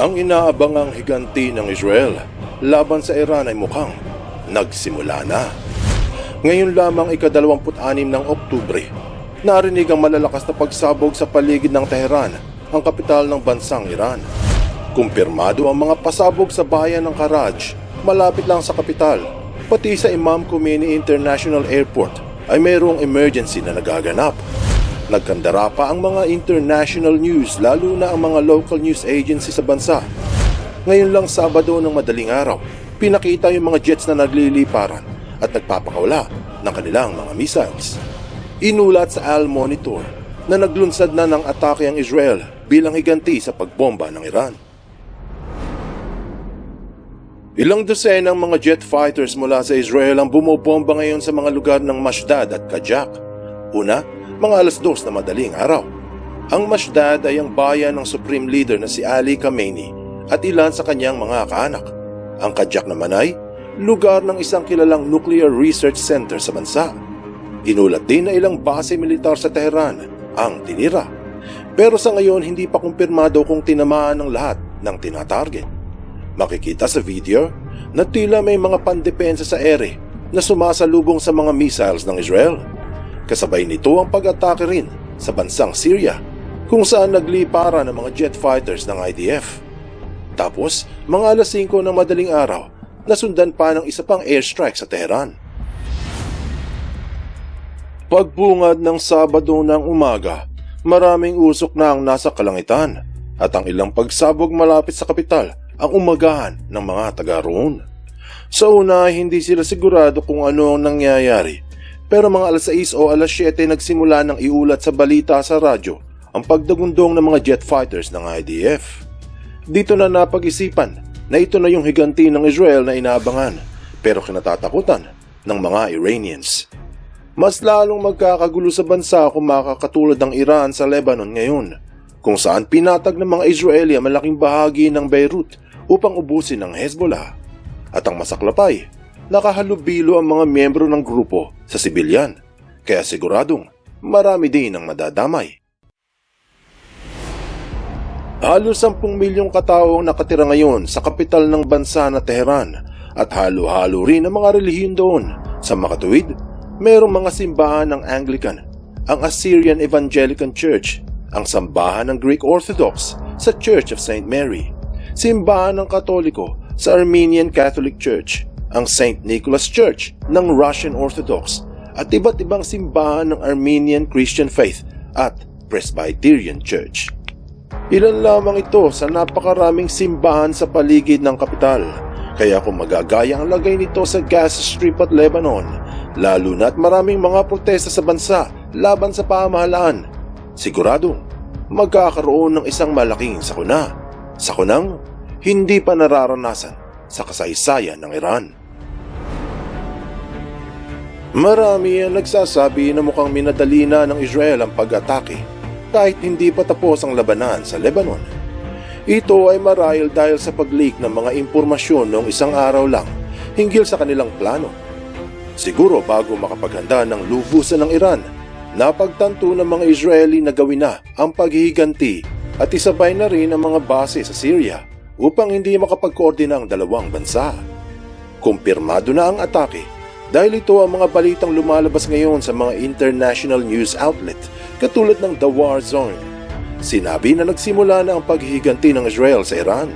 Ang inaabangang higanti ng Israel laban sa Iran ay mukhang nagsimula na. Ngayon lamang ikadalawamput-anim ng Oktubre, narinig ang malalakas na pagsabog sa paligid ng Tehran, ang kapital ng bansang Iran. Kumpirmado ang mga pasabog sa bayan ng Karaj, malapit lang sa kapital. Pati sa Imam Khomeini International Airport ay mayroong emergency na nagaganap. Nagkandara pa ang mga international news lalo na ang mga local news agency sa bansa. Ngayon lang Sabado ng madaling araw, pinakita yung mga jets na nagliliparan at nagpapakawala ng kanilang mga missiles. Inulat sa Al Monitor na naglunsad na ng atake ang Israel bilang higanti sa pagbomba ng Iran. Ilang dosenang mga jet fighters mula sa Israel ang bumobomba ngayon sa mga lugar ng Mashdad at Kajak. Una, mga alas dos na madaling araw. Ang Mashdad ay ang bayan ng Supreme Leader na si Ali Khamenei at ilan sa kanyang mga kaanak. Ang Kajak naman ay lugar ng isang kilalang nuclear research center sa bansa. Inulat din na ilang base militar sa Tehran ang tinira. Pero sa ngayon hindi pa kumpirmado kung tinamaan ng lahat ng tinatarget. Makikita sa video na tila may mga pandepensa sa ere na sumasalubong sa mga missiles ng Israel. Kasabay nito ang pag-atake rin sa bansang Syria kung saan nagliparan ng mga jet fighters ng IDF. Tapos, mga alas 5 ng madaling araw, nasundan pa ng isa pang airstrike sa Tehran. Pagbungad ng Sabado ng umaga, maraming usok na ang nasa kalangitan at ang ilang pagsabog malapit sa kapital ang umagahan ng mga taga roon. Sa una, hindi sila sigurado kung ano ang nangyayari. Pero mga alas 6 o alas 7 nagsimula ng iulat sa balita sa radyo ang pagdagundong ng mga jet fighters ng IDF. Dito na napag-isipan na ito na yung higanti ng Israel na inaabangan pero kinatatakutan ng mga Iranians. Mas lalong magkakagulo sa bansa kung makakatulad ng Iran sa Lebanon ngayon, kung saan pinatag ng mga Israeli ang malaking bahagi ng Beirut upang ubusin ng Hezbollah. At ang masaklapay, nakahalubilo ang mga miyembro ng grupo sa sibilyan, kaya siguradong marami din ang madadamay. Halos 10 milyong katao ang nakatira ngayon sa kapital ng bansa na Tehran at halo-halo rin ang mga relihiyon doon. Sa makatuwid, mayroong mga simbahan ng Anglican, ang Assyrian Evangelical Church, ang sambahan ng Greek Orthodox sa Church of St. Mary, simbahan ng Katoliko sa Armenian Catholic Church, ang St. Nicholas Church ng Russian Orthodox at iba't ibang simbahan ng Armenian Christian Faith at Presbyterian Church. Ilan lamang ito sa napakaraming simbahan sa paligid ng kapital. Kaya kung magagaya ang lagay nito sa Gaza Strip at Lebanon, lalo na't maraming mga protesta sa bansa laban sa pamahalaan, siguradong magkakaroon ng isang malaking sakuna. Sakunang hindi pa nararanasan sa kasaysayan ng Iran. Marami ang nagsasabi na mukhang minadali na ng Israel ang pag-atake kahit hindi pa tapos ang labanan sa Lebanon. Ito ay marahil dahil sa pag-leak ng mga impormasyon noong isang araw lang hinggil sa kanilang plano. Siguro bago makapaghanda ng lubusan ng Iran, napagtanto ng mga Israeli na gawin na ang paghihiganti at isabay na rin ang mga base sa Syria upang hindi makapagkoordina ang dalawang bansa. Kumpirmado na ang atake dahil ito ang mga balitang lumalabas ngayon sa mga international news outlet katulad ng The War Zone. Sinabi na nagsimula na ang paghihiganti ng Israel sa Iran.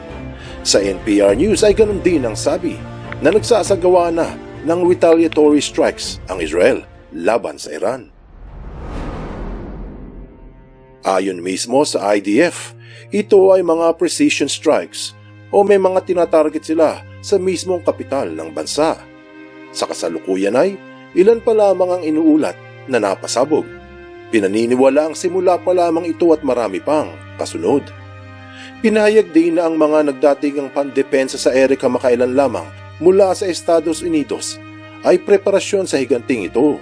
Sa NPR News ay ganun din ang sabi na nagsasagawa na ng retaliatory strikes ang Israel laban sa Iran. Ayon mismo sa IDF, ito ay mga precision strikes o may mga tinatarget sila sa mismong kapital ng bansa. Sa kasalukuyan ay ilan pa lamang ang inuulat na napasabog. Pinaniniwala ang simula pa lamang ito at marami pang kasunod. Pinahayag din na ang mga nagdatingang pandepensa sa ere kamakailan lamang mula sa Estados Unidos ay preparasyon sa higanting ito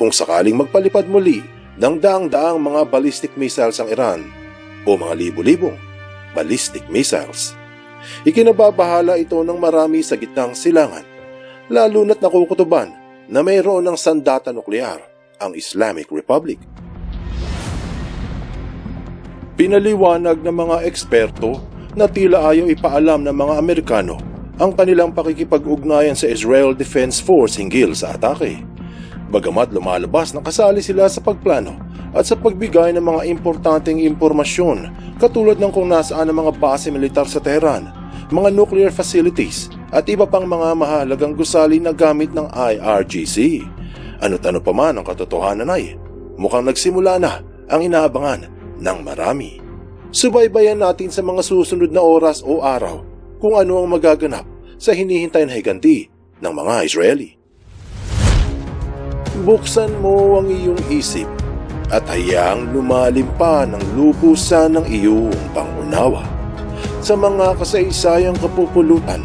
kung sakaling magpalipad muli ng daang-daang mga ballistic missiles ang Iran o mga libo-libong ballistic missiles. Ikinababahala ito ng marami sa gitnang silangan lalo na't nakukutuban na mayroon ng sandata nuklear ang Islamic Republic. Pinaliwanag ng mga eksperto na tila ayaw ipaalam ng mga Amerikano ang kanilang pakikipag-ugnayan sa Israel Defense Force hinggil sa atake. Bagamat lumalabas na kasali sila sa pagplano at sa pagbigay ng mga importanteng impormasyon katulad ng kung nasaan ang mga base militar sa Tehran, mga nuclear facilities at iba pang mga mahalagang gusali na gamit ng IRGC. Ano't ano pa man ang katotohanan ay mukhang nagsimula na ang inaabangan ng marami. Subaybayan natin sa mga susunod na oras o araw kung ano ang magaganap sa hinihintay na higanti ng mga Israeli. Buksan mo ang iyong isip at hayaang lumalim pa ng lubusan ng iyong pangunawa sa mga kasaysayang kapupulutan